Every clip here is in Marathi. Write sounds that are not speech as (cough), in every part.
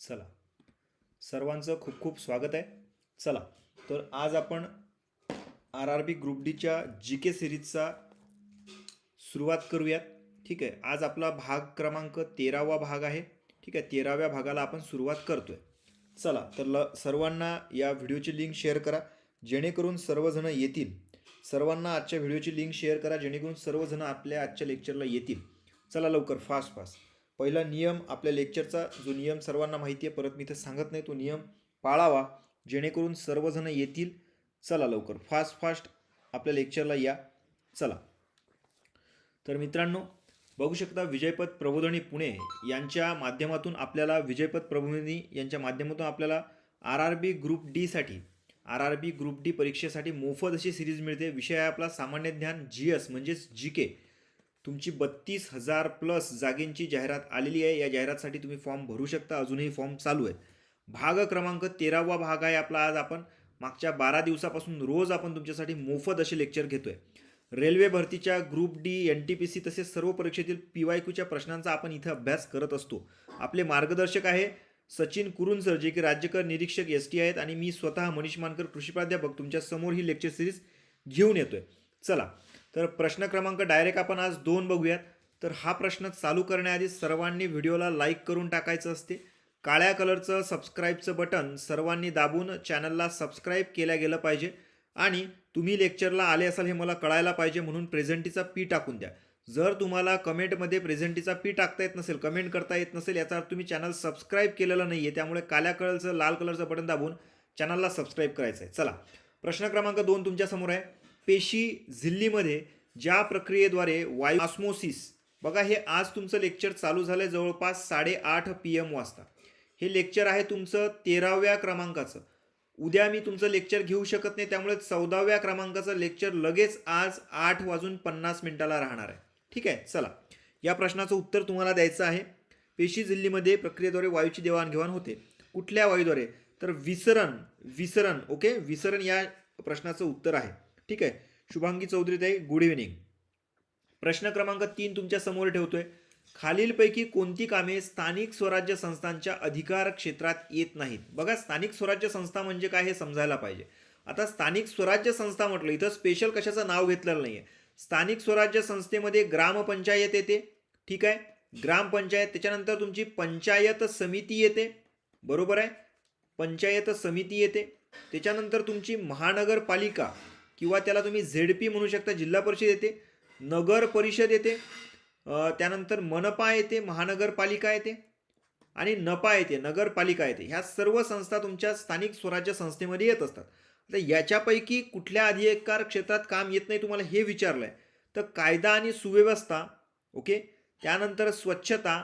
चला. सर्वांचं खूप खूप स्वागत आहे. चला. तर आज आपण आर आर बी ग्रुप डीच्या जी के सिरीजचा सुरुवात करूयात. ठीक आहे. आज आपला भाग क्रमांक तेरावा भाग आहे. ठीक आहे. तेराव्या भागाला आपण सुरुवात करतो आहे चला. तर ल सर्वांना या व्हिडिओची लिंक शेअर करा. जेणेकरून सर्वजणं येतील. सर्वांना आजच्या व्हिडिओची लिंक शेअर करा. जेणेकरून सर्वजणं आपल्या आजच्या लेक्चरला येतील. चला लवकर. Fast fast. पहिला नियम आपल्या लेक्चरचा जो नियम सर्वांना माहिती आहे परत मी इथं सांगत नाही तो नियम पाळावा जेणेकरून सर्वजण येतील. चला लवकर. फास्ट फास्ट आपल्या लेक्चरला या. चला. तर मित्रांनो बघू शकता विजयपद प्रबोधनी पुणे यांच्या माध्यमातून आपल्याला विजयपद प्रबोधनी यांच्या माध्यमातून आपल्याला आर आर बी ग्रुप डीसाठी R R B group D परीक्षेसाठी मोफत अशी सिरीज मिळते. विषय आहे आपला सामान्य ज्ञान जी एस म्हणजेच जी के तुमची बत्तीस हजार प्लस जागेंची जाहिरात आलेली आहे. या जाहिरातसाठी तुम्ही फॉर्म भरू शकता. अजूनही फॉर्म चालू आहे. भाग क्रमांक तेरावा भाग आहे आपला आज आपण. मागच्या बारा दिवसापासून रोज आपण तुमच्यासाठी मोफत असे लेक्चर घेतोय. रेल्वे भरतीच्या group D N T P C तसेच सर्व परीक्षेतील पी वाय क्यूच्या प्रश्नांचा आपण इथं अभ्यास करत असतो. आपले मार्गदर्शक आहे सचिन कुरुन सर जे की राज्यकर निरीक्षक एस टी आहेत आणि मी स्वतः मनीष मानकर कृषी प्राध्यापक तुमच्यासमोर ही लेक्चर सिरीज घेऊन येतोय. चला. तर प्रश्न क्रमांक डायरेक्ट आपण आज दोन बघूयात. तर हा प्रश्न चालू करण्याआधी सर्वांनी व्हिडिओला लाईक करून टाकायचं असते. काळ्या कलरचं सबस्क्राईबचं बटन सर्वांनी दाबून चॅनलला सबस्क्राईब केल्या गेलं पाहिजे. आणि तुम्ही लेक्चरला आले असाल हे मला कळायला पाहिजे म्हणून प्रेझेंटीचा पी टाकून द्या. जर तुम्हाला कमेंटमध्ये प्रेझेंटीचा पी टाकता येत नसेल कमेंट करता येत नसेल याचा अर्थ तुम्ही चॅनल सबस्क्राईब केलेलं नाही आहे त्यामुळे काळ्या कलरचं लाल कलरचं बटन दाबून चॅनलला सबस्क्राईब करायचं आहे चला. प्रश्न क्रमांक दोन तुमच्यासमोर आहे. पेशी झिल्लीमध्ये ज्या प्रक्रियेद्वारे वायू ऑस्मोसिस बघा हे आज तुमचं लेक्चर चालू झालं आहे जवळपास साडेआठ पी एम वाजता. हे लेक्चर आहे तुमचं तेराव्या क्रमांकाचं. उद्या मी तुमचं लेक्चर घेऊ शकत नाही त्यामुळे चौदाव्या क्रमांकाचं लेक्चर लगेच आज आठ वाजून पन्नास मिनिटाला राहणार आहे. ठीक आहे चला. या प्रश्नाचं उत्तर तुम्हाला द्यायचं आहे. पेशी झिल्लीमध्ये प्रक्रियेद्वारे वायूची देवाणघेवाण होते. कुठल्या वायूद्वारे? तर विसरण विसरण ओके? विसरण या प्रश्नाचं उत्तर आहे. ठीक आहे. शुभांगी चौधरी ताई गुड इव्हिनिंग प्रश्न क्रमांक तीन तुमच्यासमोर ठेवतोय. खालीलपैकी कोणती कामे स्थानिक स्वराज्य संस्थांच्या अधिकार क्षेत्रात येत नाहीत? बघा स्थानिक स्वराज्य संस्था म्हणजे काय हे समजायला पाहिजे. आता स्थानिक स्वराज्य संस्था म्हटलं इथं स्पेशल कशाचं नाव घेतलेलं नाही आहे स्थानिक स्वराज्य संस्थेमध्ये ग्रामपंचायत येते ठीक आहे? ग्रामपंचायत त्याच्यानंतर तुमची पंचायत समिती येते बरोबर आहे? पंचायत समिती येते त्याच्यानंतर तुमची महानगरपालिका किंवा त्याला तुम्ही झेड पी म्हणू शकता जिल्हा परिषद येते नगर परिषद येते त्यानंतर मनपा येते महानगरपालिका येते आणि नपा येते नगरपालिका येते. ह्या सर्व संस्था तुमच्या स्थानिक स्वराज्य संस्थेमध्ये येत असतात. आता याच्यापैकी कुठल्या अधिकार क्षेत्रात काम येत नाही तुम्हाला हे विचारलं आहे तर कायदा आणि सुव्यवस्था ओके? त्यानंतर स्वच्छता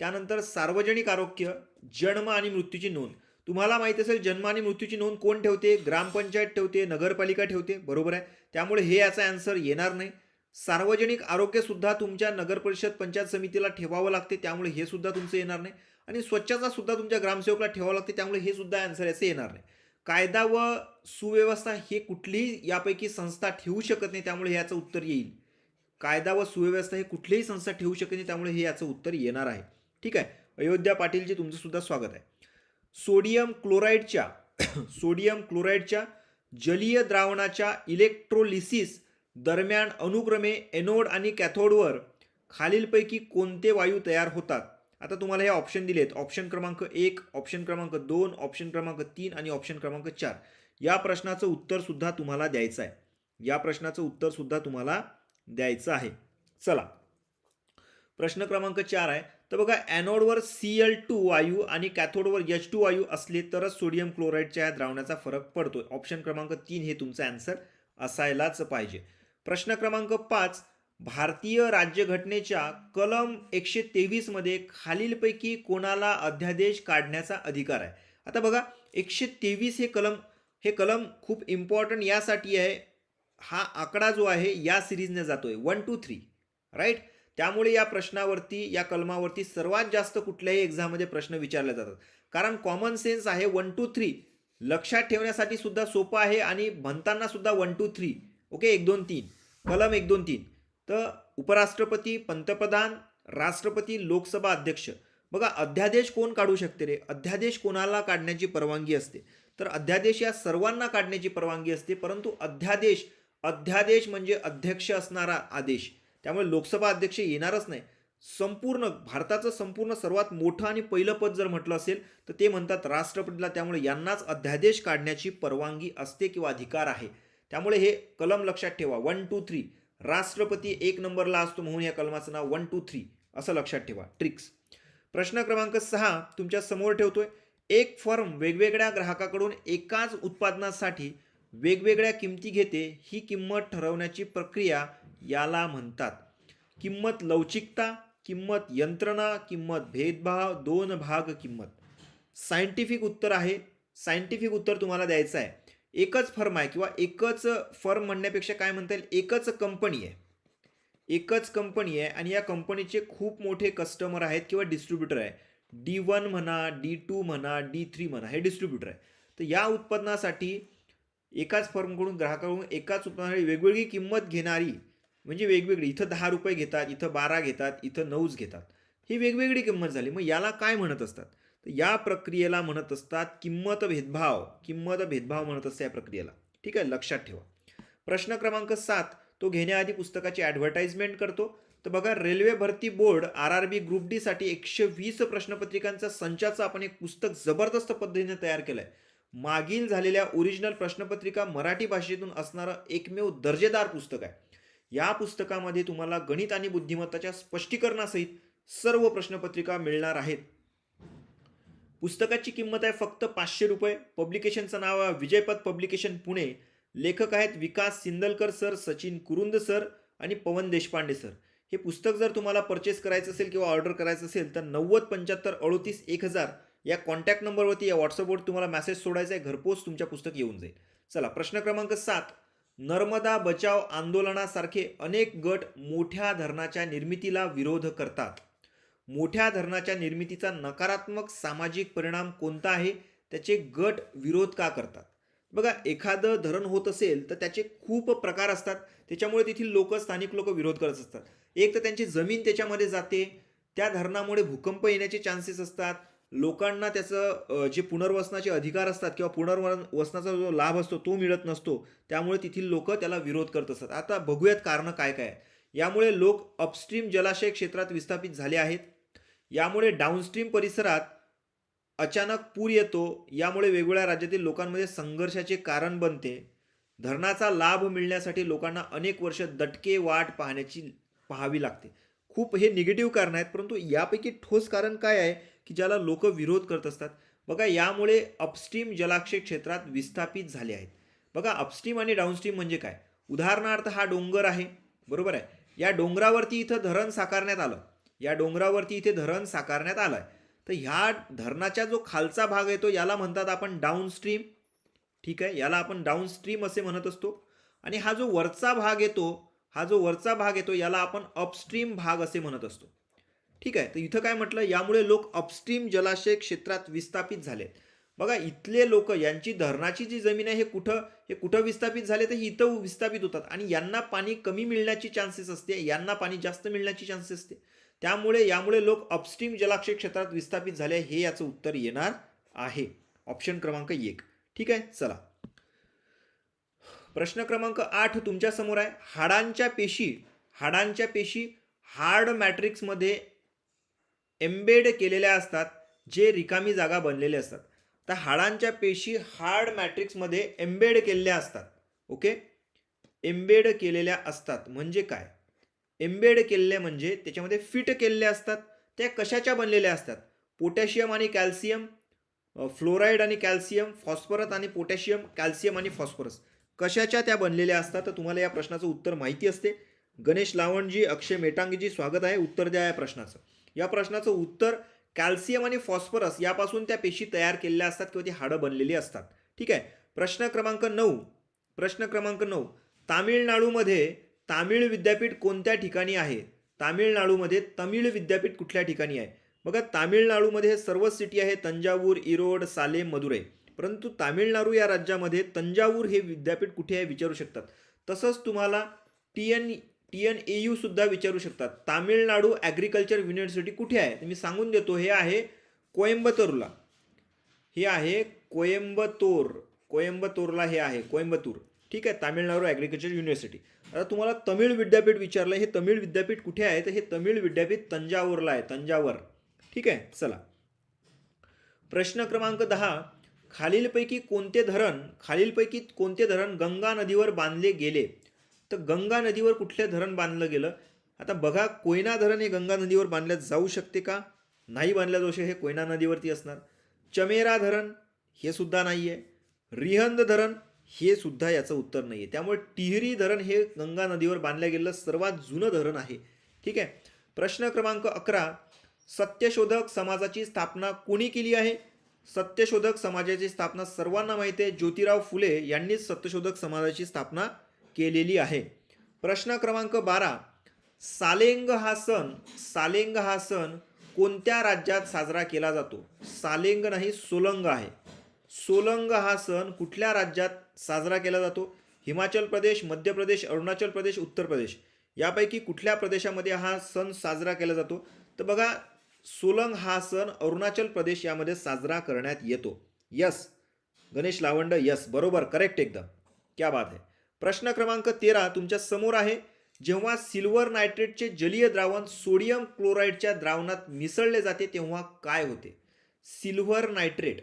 त्यानंतर सार्वजनिक आरोग्य जन्म आणि मृत्यूची नोंद. तुम्हाला माहिती असेल जन्म आणि मृत्यूची नोंद कोण ठेवते? ग्रामपंचायत ठेवते नगरपालिका ठेवते बरोबर आहे? त्यामुळे हे याचा आन्सर येणार नाही. सार्वजनिक आरोग्यसुद्धा तुमच्या नगर परिषद पंचायत समितीला ठेवावं लागते त्यामुळे हे सुद्धा तुमचं येणार नाही. आणि स्वच्छता सुद्धा तुमच्या ग्रामसेवकला ठेवावं लागते त्यामुळे हे सुद्धा आन्सर याचं येणार नाही. कायदा व सुव्यवस्था हे कुठलीही यापैकी संस्था ठेवू शकत नाही त्यामुळे हे याचं उत्तर येईल. कायदा व सुव्यवस्था हे कुठलीही संस्था ठेवू शकत नाही त्यामुळे हे याचं उत्तर येणार आहे. ठीक आहे? अयोध्या पाटीलजी तुमचं सुद्धा स्वागत आहे. सोडियम क्लोराईडच्या (coughs) सोडियम क्लोराईडच्या जलीय द्रावणाच्या इलेक्ट्रोलिसिस दरम्यान अनुक्रमे एनोड आणि कॅथोडवर खालीलपैकी कोणते वायू तयार होतात? आता तुम्हाला हे ऑप्शन दिलेत. ऑप्शन क्रमांक एक ऑप्शन क्रमांक दोन ऑप्शन क्रमांक तीन आणि ऑप्शन क्रमांक चार. या प्रश्नाचं उत्तर सुद्धा तुम्हाला द्यायचं आहे. या प्रश्नाचं उत्तरसुद्धा तुम्हाला द्यायचं आहे. चला. प्रश्न क्रमांक चार आहे. तर बघा ॲनोडवर सी एल टू वायू आणि कॅथोडवर एच टू वायू असले तरच सोडियम क्लोराईडच्या या द्रावणाचा फरक पडतो ऑप्शन क्रमांक तीन हे तुमचं आन्सर असायलाच पाहिजे. प्रश्न क्रमांक पाच भारतीय राज्यघटनेच्या कलम एकशे तेवीसमध्ये खालीलपैकी कोणाला अध्यादेश काढण्याचा अधिकार आहे? आता बघा एकशे तेवीस हे कलम हे कलम खूप इम्पॉर्टंट यासाठी आहे. हा आकडा जो आहे या सिरीजने जातोय. वन टू थ्री राईट त्यामुळे या प्रश्नावरती या कलमावरती सर्वात जास्त कुठल्याही एक्झाममध्ये प्रश्न विचारले जातात. कारण कॉमन सेन्स आहे वन टू थ्री लक्षात ठेवण्यासाठी सुद्धा सोपं आहे आणि म्हणताना सुद्धा वन टू थ्री ओके एक दोन तीन. कलम एक दोन तीन. तर उपराष्ट्रपती पंतप्रधान राष्ट्रपती लोकसभा अध्यक्ष. बघा अध्यादेश कोण काढू शकते रे? अध्यादेश कोणाला काढण्याची परवानगी असते? तर अध्यादेश या सर्वांना काढण्याची परवानगी असते परंतु अध्यादेश अध्यादेश म्हणजे अध्यक्ष असणारा आदेश. त्यामुळे लोकसभा अध्यक्ष येणारच नाही. संपूर्ण भारताचं संपूर्ण सर्वात मोठं आणि पहिलं पद जर म्हटलं असेल तर ते म्हणतात राष्ट्रपतीला. त्यामुळे यांनाच अध्यादेश काढण्याची परवानगी असते किंवा अधिकार आहे. त्यामुळे हे कलम लक्षात ठेवा. वन टू थ्री राष्ट्रपती एक नंबरला असतो म्हणून या कलमाचं नाव वन टू थ्री असं लक्षात ठेवा. ट्रिक्स प्रश्न क्रमांक सहा तुमच्यासमोर ठेवतोय. एक फर्म वेगवेगळ्या ग्राहकाकडून एकाच उत्पादनासाठी वेगवेगळ्या किमती घेते. ही किंमत ठरवण्याची प्रक्रिया याला म्हणतात. किंमत लवचिकता किंमत यंत्रणा किंमत भेदभाव दोन भाग किंमत. सायंटिफिक उत्तर आहे. सायंटिफिक उत्तर तुम्हाला द्यायचं आहे. एकच फर्म आहे किंवा एकच फर्म म्हणण्यापेक्षा काय म्हणता येईल? एकच कंपनी आहे. एकच कंपनी आहे आणि या कंपनीचे खूप मोठे कस्टमर आहेत किंवा डिस्ट्रीब्युटर आहे. डी वन म्हणा डी टू म्हणा डी थ्री म्हणा हे डिस्ट्रीब्युटर आहे. तर या उत्पादनासाठी एकाच फर्मकडून ग्राहकाकडून एकाच उत्पादनासाठी वेगवेगळी किंमत घेणारी म्हणजे वेगवेगळी. इथं दहा रुपये घेतात इथं बारा घेतात इथं नऊच घेतात. ही वेगवेगळी किंमत झाली. मग याला काय म्हणत असतात? तर या प्रक्रियेला म्हणत असतात किंमत भेदभाव. किंमत भेदभाव म्हणत असते या प्रक्रियेला. ठीक आहे? लक्षात ठेवा. प्रश्न क्रमांक सात तो घेण्याआधी पुस्तकाची ॲडव्हर्टाइजमेंट करतो. तर बघा रेल्वे भरती board R R B group डीसाठी एकशे वीस प्रश्नपत्रिकांचा संचाचं आपण एक पुस्तक जबरदस्त पद्धतीने तयार केलं आहे मागील झालेल्या ओरिजिनल प्रश्नपत्रिका मराठी भाषेतून असणारं एकमेव दर्जेदार पुस्तक आहे. या पुस्तकामध्ये तुम्हाला गणित आणि बुद्धिमत्ताच्या स्पष्टीकरणासहित सर्व प्रश्नपत्रिका मिळणार आहेत. पुस्तकाची किंमत आहे फक्त पाचशे रुपये. पब्लिकेशनचं नाव आहे विजयपद पब्लिकेशन पुणे. लेखक आहेत विकास सिंदलकर सर सचिन कुरुंद सर आणि पवन देशपांडे सर. हे पुस्तक जर तुम्हाला परचेस करायचं असेल किंवा ऑर्डर करायचं असेल तर नव्वद पंच्याहत्तर अडोतीस एक हजार या कॉन्टॅक्ट नंबरवरती या व्हॉट्सअपवर तुम्हाला मेसेज सोडायचा आहे. घरपोच तुमच्या पुस्तक येऊन जाईल. चला प्रश्न क्रमांक सात. नर्मदा बचाव आंदोलनासारखे अनेक गट मोठ्या धरणाच्या निर्मितीला विरोध करतात. मोठ्या धरणाच्या निर्मितीचा नकारात्मक सामाजिक परिणाम कोणता आहे? त्याचे गट विरोध का करतात? बघा एखादं धरण होत असेल तर त्याचे खूप प्रकार असतात. त्याच्यामुळे तेथील लोक स्थानिक लोक विरोध करत असतात. एक तर त्यांची जमीन त्याच्यामध्ये जाते. त्या धरणामुळे भूकंप येण्याचे चान्सेस असतात. लोकांना त्याचं जे पुनर्वसनाचे अधिकार असतात किंवा पुनर्वसनाचा जो लाभ असतो तो मिळत नसतो त्यामुळे तेथील लोक त्याला विरोध करत असतात. आता बघूयात कारणं काय काय आहे. यामुळे लोक अपस्ट्रीम जलाशय क्षेत्रात विस्थापित झाले आहेत. यामुळे डाऊनस्ट्रीम परिसरात अचानक पूर येतो. यामुळे वेगवेगळ्या राज्यातील लोकांमध्ये संघर्षाचे कारण बनते. धरणाचा लाभ मिळण्यासाठी लोकांना अनेक वर्ष दटके वाट पाहण्याची पाहावी लागते. खूप हे निगेटिव्ह कारण आहेत परंतु यापैकी ठोस कारण काय आहे? की ज्याला लोक विरोध करत असतात. बघा यामुळे अपस्ट्रीम जलाशय क्षेत्रात विस्थापित झाले आहेत. बघा अपस्ट्रीम आणि डाऊनस्ट्रीम म्हणजे काय? उदाहरणार्थ हा डोंगर आहे. बरोबर आहे? या डोंगरावरती इथं धरण साकारण्यात आलं. या डोंगरावरती इथे धरण साकारण्यात आलं आहे तर ह्या धरणाचा जो खालचा भाग येतो याला म्हणतात आपण डाऊनस्ट्रीम ठीक आहे? याला आपण डाऊनस्ट्रीम असे म्हणत असतो. आणि हा जो वरचा भाग येतो हा जो वरचा भाग येतो याला आपण अपस्ट्रीम भाग असे म्हणत असतो. ठीक आहे तर इथं काय म्हटलं यामुळे लोक अपस्ट्रीम जलाशय क्षेत्रात विस्थापित झाले. बघा इथले लोक यांची धरणाची जी जमीन आहे हे कुठं हे कुठं विस्थापित झाले तर इथं विस्थापित होतात. आणि यांना पाणी कमी मिळण्याची चान्सेस असते यांना पाणी जास्त मिळण्याची चान्सेस असते. त्यामुळे यामुळे लोक अपस्ट्रीम जलाशय क्षेत्रात विस्थापित झाले हे याचं उत्तर येणार आहे. ऑप्शन क्रमांक एक. ठीक आहे चला. प्रश्न क्रमांक आठ तुमच्यासमोर आहे. हाडांच्या पेशी हाडांच्या पेशी हार्ड मॅट्रिक्समध्ये एम्बेड केलेल्या असतात जे रिकामी जागा बनलेले असतात. तर हाडांच्या पेशी हार्ड मॅट्रिक्समध्ये एम्बेड केलेल्या असतात ओके? एम्बेड केलेल्या असतात म्हणजे काय? एम्बेड केलेले म्हणजे त्याच्यामध्ये फिट केलेल्या असतात त्या कशाच्या बनलेल्या असतात? पोटॅशियम आणि कॅल्शियम फ्लोराईड आणि कॅल्शियम फॉस्फरस आणि पोटॅशियम कॅल्शियम आणि फॉस्फरस. कशाच्या त्या बनलेल्या असतात? तर तुम्हाला या प्रश्नाचं उत्तर माहिती असते. गणेश लावणजी अक्षय मेटांगीजी स्वागत आहे. उत्तर द्या या प्रश्नाचं. या प्रश्नाचं उत्तर कॅल्शियम आणि फॉस्फरस यापासून त्या पेशी तयार केलेल्या असतात किंवा ती हाडं बनलेली असतात. ठीक आहे? प्रश्न क्रमांक नऊ. प्रश्न क्रमांक नऊ. तामिळनाडूमध्ये तामिळ विद्यापीठ कोणत्या ठिकाणी आहे? तामिळनाडूमध्ये तमिळ विद्यापीठ कुठल्या ठिकाणी आहे? बघा तामिळनाडूमध्ये सर्व सर्वच सिटी आहे तंजावूर इरोड सालेम मदुरै. परंतु तामिळनाडू या राज्यामध्ये तंजावूर हे विद्यापीठ कुठे आहे विचारू शकतात. तसंच तुम्हाला T N T N A U सुद्धा विचारू शकतात. तामिळनाडू ॲग्रिकल्चर युनिव्हर्सिटी कुठे आहे? तर मी सांगून देतो हे आहे कोयंबतूरला. हे आहे कोयंबतूर. कोयंबतूरला हे आहे कोयंबतूर. ठीक आहे तामिळनाडू ॲग्रिकल्चर युनिव्हर्सिटी आता तुम्हाला तमिळ विद्यापीठ विचारलं हे तमिळ विद्यापीठ कुठे आहे? तर हे तमिळ विद्यापीठ तंजावरला आहे तंजावर. ठीक आहे चला. प्रश्न क्रमांक दहा. खालीलपैकी कोणते धरण खालीलपैकी कोणते धरण गंगा नदीवर बांधले गेले? तर गंगा नदीवर कुठलं धरण बांधलं गेलं? आता बघा कोयना धरण हे गंगा नदीवर बांधल्या जाऊ शकते का? नाही बांधल्या जाऊ शकते हे कोयना नदीवरती असणार. चमेरा धरण हे सुद्धा नाही आहे रिहंद धरण हे सुद्धा याचं उत्तर नाही आहे त्यामुळे टिहरी धरण हे गंगा नदीवर बांधलं गेलेलं सर्वात जुनं धरण आहे. ठीक आहे? प्रश्न क्रमांक अकरा सत्यशोधक समाजाची स्थापना कोणी केली आहे? सत्यशोधक समाजाची स्थापना सर्वांना माहिती आहे. ज्योतिराव फुले यांनीच सत्यशोधक समाजाची स्थापना केलेली आहे. प्रश्न क्रमांक बारा. सालेंग हा सण सालेंग हा सण कोणत्या राज्यात साजरा केला जातो? सालेंग नाही सोलंग आहे. सोलंग हा सण कुठल्या राज्यात साजरा केला जातो? हिमाचल प्रदेश मध्य प्रदेश अरुणाचल प्रदेश उत्तर प्रदेश. यापैकी कुठल्या प्रदेशामध्ये हा सण साजरा केला जातो? तर बघा सोलंग हा सण अरुणाचल प्रदेश यामध्ये साजरा करण्यात येतो. यस गणेश लावंड यस बरोबर. करेक्ट एकदम. क्या बात आहे प्रश्न क्रमांक तेरा तुमच्यासमोर आहे. जेव्हा सिल्वर नायट्रेटचे जलीय द्रावण सोडियम क्लोराईडच्या द्रावणात मिसळले जाते तेव्हा काय होते? Silver nitrate.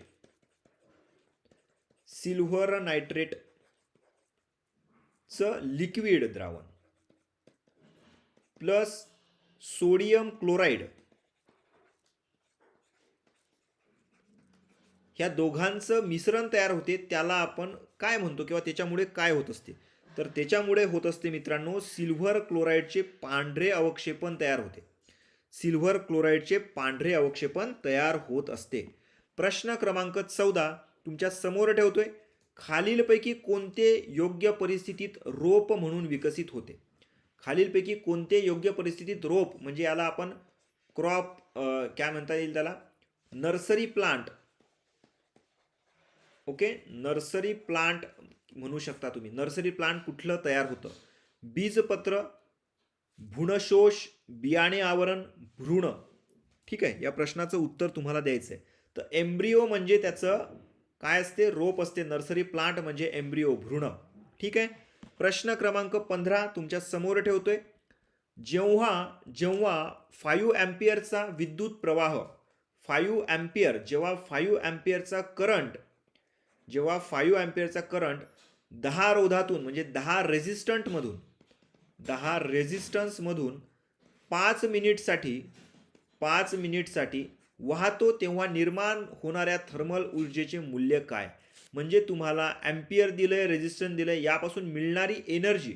सिल्व्हर नायट्रेट च लिक्विड द्रावण. Plus sodium chloride. ह्या दोघांचं मिश्रण तयार होते त्याला आपण काय म्हणतो किंवा त्याच्यामुळे काय होत असते? तर त्याच्यामुळे होत असते मित्रांनो सिल्व्हर क्लोराईडचे पांढरे अवक्षेपण तयार होते. सिल्व्हर क्लोराईडचे पांढरे अवक्षेपण तयार होत असते. प्रश्न क्रमांक चौदा तुमच्यासमोर ठेवतोय. खालीलपैकी कोणते योग्य परिस्थितीत रोप म्हणून विकसित होते? खालीलपैकी कोणते योग्य परिस्थितीत रोप म्हणजे याला आपण क्रॉप काय म्हणता येईल त्याला? Nursery plant okay? Nursery plant म्हणू शकता तुम्ही. नर्सरी प्लांट कुठलं तयार होतं? बीजपत्र भ्रूणशोष बियाणे आवरण भ्रूण. ठीक आहे? या प्रश्नाचं उत्तर तुम्हाला द्यायचं आहे तर एम्ब्रिओ म्हणजे त्याचं काय असते? रोप असते. नर्सरी प्लांट म्हणजे एम्ब्रिओ भ्रूण. ठीक आहे? प्रश्न क्रमांक पंधरा तुमच्यासमोर ठेवतोय. जेव्हा जेव्हा फायू ॲम्पियरचा विद्युत प्रवाह फायू ॲम्पियर जेव्हा फायू ॲम्पियरचा करंट जेव्हा फाईव्ह ॲम्पियरचा करंट दहा रोधातून म्हणजे दहा रेझिस्टंटमधून दहा रेझिस्टन्समधून पाच मिनिटसाठी पाच मिनिटसाठी वाहतो तेव्हा निर्माण होणाऱ्या थर्मल ऊर्जेचे मूल्य काय? म्हणजे तुम्हाला ॲम्पियर दिलं आहे रेझिस्टन्स दिलं आहे यापासून मिळणारी एनर्जी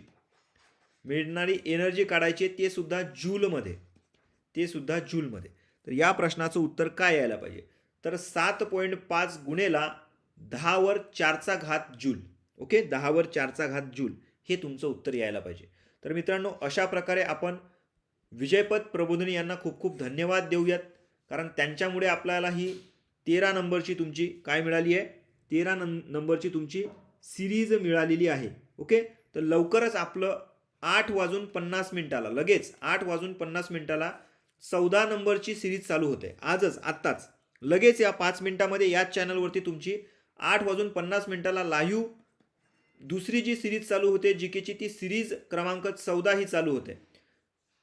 मिळणारी एनर्जी काढायची ते सुद्धा जूलमध्ये ते सुद्धा जूलमध्ये तर या प्रश्नाचं उत्तर काय यायला पाहिजे? तर सात पॉईंट पाच गुणेला दहावर चारचा घात जूल ओके? दहावर चारचा घात जूल हे तुमचं उत्तर यायला पाहिजे. तर मित्रांनो अशा प्रकारे आपण विजयपद प्रबोधिनी यांना खूप खूप धन्यवाद देऊयात. कारण त्यांच्यामुळे आपल्याला ही तेरा नंबरची तुमची काय मिळाली आहे? तेरा नं नंबरची तुमची सिरीज मिळालेली आहे ओके? तर लवकरच आपलं आठ वाजून पन्नास मिनिटाला लगेच आठ वाजून पन्नास मिनिटाला चौदा नंबरची सिरीज चालू होते. आजच आत्ताच. लगेच या पाच मिनिटामध्ये याच चॅनलवरती तुमची आठ वाजून पन्नास मिनिटाला लाईव्ह दुसरी जी सिरीज चालू होते जी केची ती सिरीज क्रमांक चौदा ही चालू होते.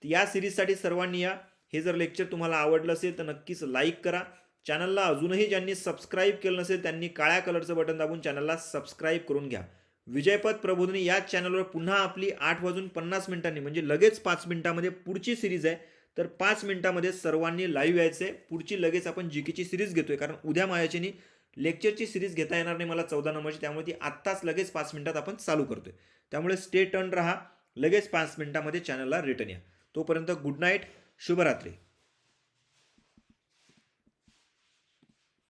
या सिरीजसाठी सर्वांनी या. हे जर लेक्चर तुम्हाला आवडलं असेल तर नक्कीच लाईक करा. चॅनलला अजूनही ज्यांनी सबस्क्राईब केलं नसेल त्यांनी काळ्या कलरचं बटन दाबून चॅनलला सबस्क्राईब करून घ्या. विजयपद प्रबोधनी याच चॅनलवर पुन्हा आपली आठ वाजून पन्नास मिनिटांनी म्हणजे लगेच पाच मिनिटामध्ये पुढची सिरीज आहे. तर पाच मिनिटामध्ये सर्वांनी लाईव्ह यायचं आहे पुढची लगेच आपण जी केची सिरीज घेतोय कारण उद्या माझ्याच्यानी लेक्चरची सिरीज घेता येणार नाही मला चौदा नंबरची त्यामुळे ती आत्ताच लगेच पाच मिनिटात आपण चालू करतोय. त्यामुळे स्टे टर्न राहा लगेच पाच मिनिटामध्ये चॅनलला रिटर्न या. तोपर्यंत गुड नाईट शुभरात्री.